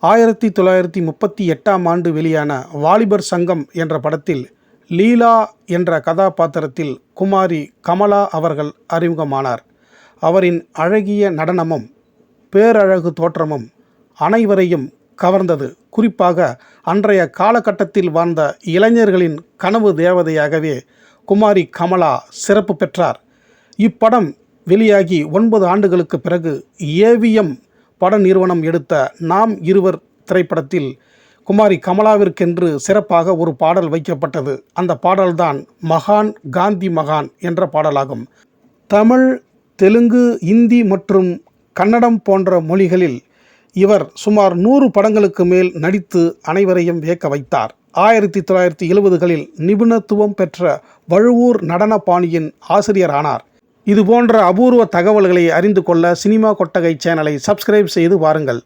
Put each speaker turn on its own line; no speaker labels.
ஆயிரத்தி தொள்ளாயிரத்தி முப்பத்தி எட்டாம் ஆண்டு வெளியான வாலிபர் சங்கம் என்ற படத்தில் லீலா என்ற கதாபாத்திரத்தில் குமாரி கமலா அவர்கள் அறிமுகமானார். அவரின் அழகிய நடனமும் பேரழகு தோற்றமும் அனைவரையும் கவர்ந்தது. குறிப்பாக அன்றைய காலகட்டத்தில் வாழ்ந்த இளைஞர்களின் கனவு தேவதையாகவே குமாரி கமலா சிறப்பு பெற்றார். இப்படம் வெளியாகி ஒன்பது ஆண்டுகளுக்கு பிறகு ஏவிஎம் பட நிறுவனம் எடுத்த நாம் இருவர் திரைப்படத்தில் குமாரி கமலாவிற்கென்று சிறப்பாக ஒரு பாடல் வைக்கப்பட்டது. அந்த பாடல்தான் மகான் காந்தி மகான் என்ற பாடலாகும். தமிழ் தெலுங்கு இந்தி மற்றும் கன்னடம் போன்ற மொழிகளில் இவர் சுமார் நூறு படங்களுக்கு மேல் நடித்து அனைவரையும் வியக்க வைத்தார். ஆயிரத்தி தொள்ளாயிரத்தி எழுபதுகளில் நிபுணத்துவம் பெற்ற வழுவூர் நடன பாணியின் ஆசிரியரானார். இது போன்ற அபூர்வ தகவல்களை அறிந்து கொள்ள சினிமா கொட்டகை சேனலை சப்ஸ்கிரைப் செய்து வாருங்கள்